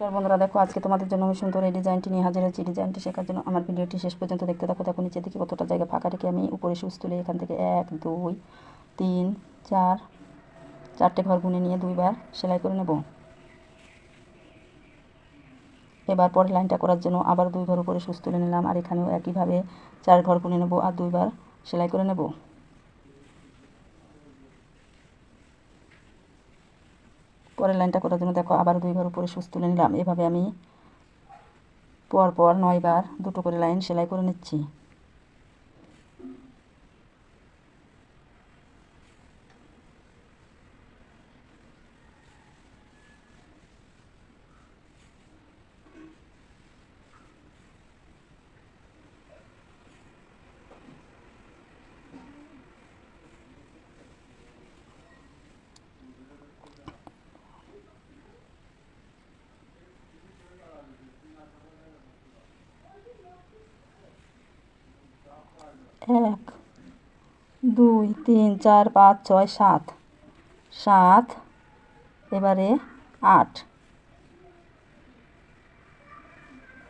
বন্ধুরা দেখো, আজকে তোমাদের জন্য আমি সুন্দর এই ডিজাইনটি নিয়ে হাজির হয়েছি। ডিজাইনটি শেখার জন্য আমার ভিডিওটি শেষ পর্যন্ত দেখতে দেখো দেখো, নিচে দিকে কতটা জায়গা ফাঁকা রেখে আমি উপরে সুচ তুলে এখান থেকে এক, দুই, তিন, চার, চারটে ঘর গুনে নিয়ে দুইবার সেলাই করে নেব। এবার পরের লাইনটা করার জন্য আবার দুই ঘর উপরে সুচ তুলে নিলাম আর এখানেও একইভাবে চার ঘর গুনে নেব আর দুইবার সেলাই করে নেব। পরের লাইনটা করার জন্য দেখো আবার দুই ঘর উপরে সুচ তুলে নিলাম। এভাবে আমি পর পর নয়বার দুটো করে লাইন সেলাই করে নিচ্ছি এক দুই, তিন, চার, পাঁচ, ছয়, সাত। সাত, এবারে আট।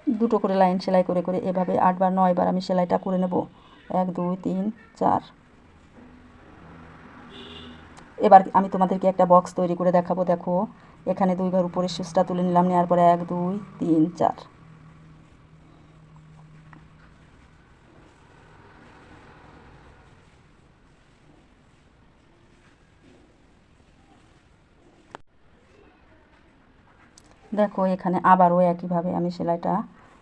দুটো করে লাইন সেলাই করে করে এভাবে আটবার নয়বার আমি সেলাইটা করে নেব। এক, দুই, তিন, চার। এবার আমি তোমাদেরকে একটা বক্স তৈরি করে দেখাবো। দেখো, এখানে দুইবার উপরে সুচটা তুলে নিলাম, নেওয়ার পরে এক, দুই, তিন, চার। দেখো, এখানে আবারও একইভাবে আমি সেলাইটা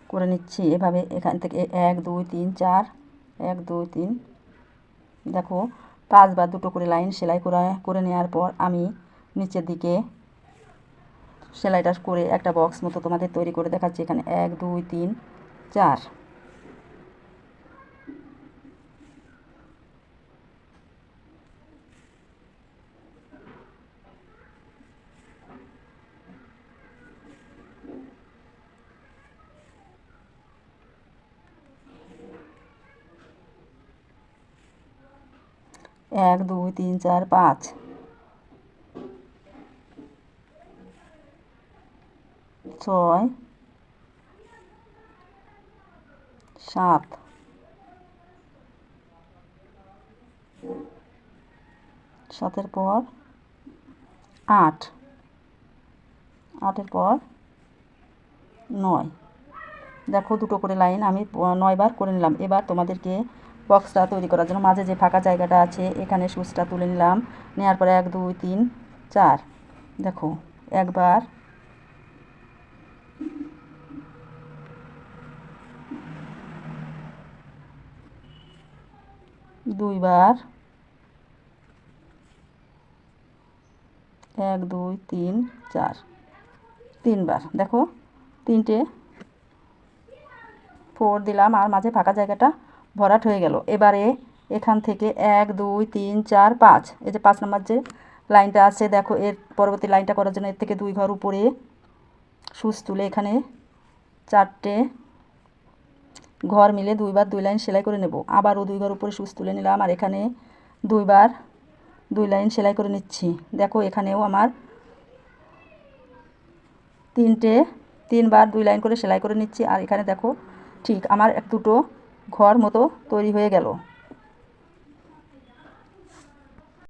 করে নিচ্ছি। এভাবে এখান থেকে এক, দুই, তিন, চার, এক, দুই, তিন, দেখো পাঁচবার দুটো করে লাইন সেলাই করা, করে নেওয়ার পর আমি নিচের দিকে সেলাইটা করে একটা বক্স মতো তোমাদের তৈরি করে দেখাচ্ছি। এখানে এক, দুই, তিন, চার। এক, দুই, তিন, চার, পাঁচ। ছয়। সাত। সাতের পর আট। আটের পর নয়। দেখো দুটো করে লাইন আমি নয়বার করে নিলাম। এবার তোমাদেরকে বক্সটা তৈরি করার জন্য মাঝে যে ফাঁকা জায়গাটা আছে, এখানে সুচটা তুলে নিলাম। নেওয়ার পরে এক, দুই, তিন, চার। দেখো, একবার। দুইবার। এক, দুই, তিন, চার। তিনবার। দেখো, তিনটে। ফোর দিলাম, আর মাঝে ফাঁকা জায়গাটা ভরাট হয়ে গেল। এবারে এখান থেকে এক, দুই, তিন, চার, পাঁচ। এই যে পাঁচ নম্বর যে লাইনটা আছে, দেখো, এর পরবর্তী লাইনটা করার জন্য এর থেকে দুই ঘর উপরে সুচ তুলে এখানে চারটে ঘর মিলে দুইবার দুই লাইন সেলাই করে নেব। আবারও দুই ঘর উপরে সুচ তুলে নিলাম আর এখানে দুইবার দুই লাইন সেলাই করে নিচ্ছি। দেখো, এখানেও আমার তিনটে, তিনবার দুই লাইন করে সেলাই করে নিচ্ছি। আর এখানে দেখো, ঠিক আমার এক দুটো ঘর মতো তৈরি হয়ে গেল।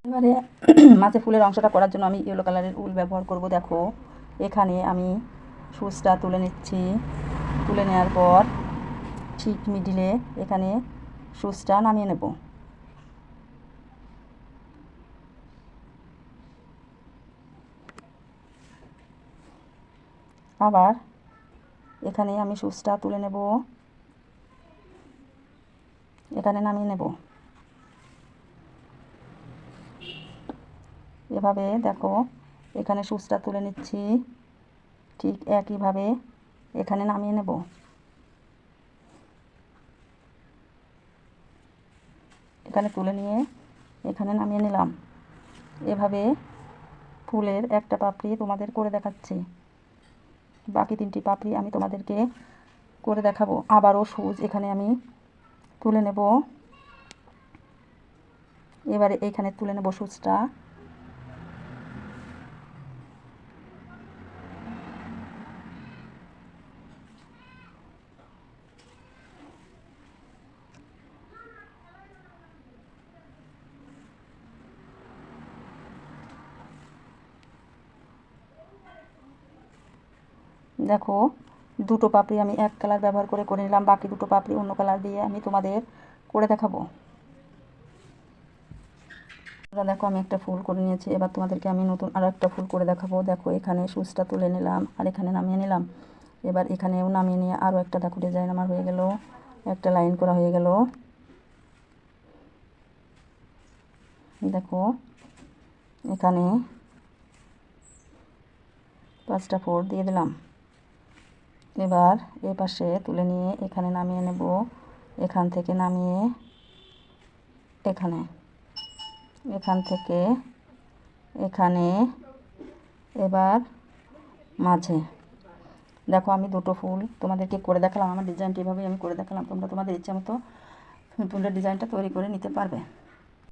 এবারে মাঝে ফুলের অংশটা করার জন্য আমি ইয়েলো কালারের উল ব্যবহার করব, দেখো। এখানে আমি সুচটা তুলে নিচ্ছি। তুলে নেওয়ার পর ঠিক মিডিলে এখানে সুচটা নামিয়ে নেব। আবার এখানে আমি সুচটা তুলে নেব। এখানে নামিয়ে নেব। এভাবে দেখো, এখানে সুচটা তুলে নিচ্ছি। ঠিক একইভাবে এখানে নামিয়ে নেব। এখানে তুলে নিয়ে এখানে নামিয়ে নিলাম। এভাবে ফুলের একটা পাপড়ি তোমাদের করে দেখাচ্ছি। বাকি তিনটি পাপড়ি আমি তোমাদেরকে করে দেখাবো। আবারও সুচ এখানে আমি তুলে নেব। এবারে এইখানে তুলে নেব সুচটা। দেখো দুটো পাপড়ি আমি এক কালার ব্যবহার করে করে নিলাম, বাকি দুটো পাপড়ি অন্য কালার দিয়ে আমি তোমাদের করে দেখাবো। দেখো, আমি একটা ফুল করে নিয়েছি, এবার তোমাদেরকে আমি নতুন আরও একটা ফুল করে দেখাবো। দেখো, এখানে সুচটা তুলে নিলাম আর এখানে নামিয়ে নিলাম। এবার এখানেও নামিয়ে নিয়ে আরও একটা, দেখো ডিজাইন আমার হয়ে গেল, একটা লাইন করা হয়ে গেল। দেখো, এখানে পাঁচটা ফোর দিয়ে দিলাম। এবার এ পাশে তুলে নিয়ে এখানে নামিয়ে নেব। এখান থেকে নামিয়ে এখানে। এখান থেকে এখানে এবার মাঝে। দেখো আমি দুটো ফুল তোমাদেরকে করে দেখালাম, আমার ডিজাইনটি এভাবেই আমি করে দেখালাম, তোমরা তোমাদের ইচ্ছা মতো ফুলের ডিজাইনটা তৈরি করে নিতে পারবে।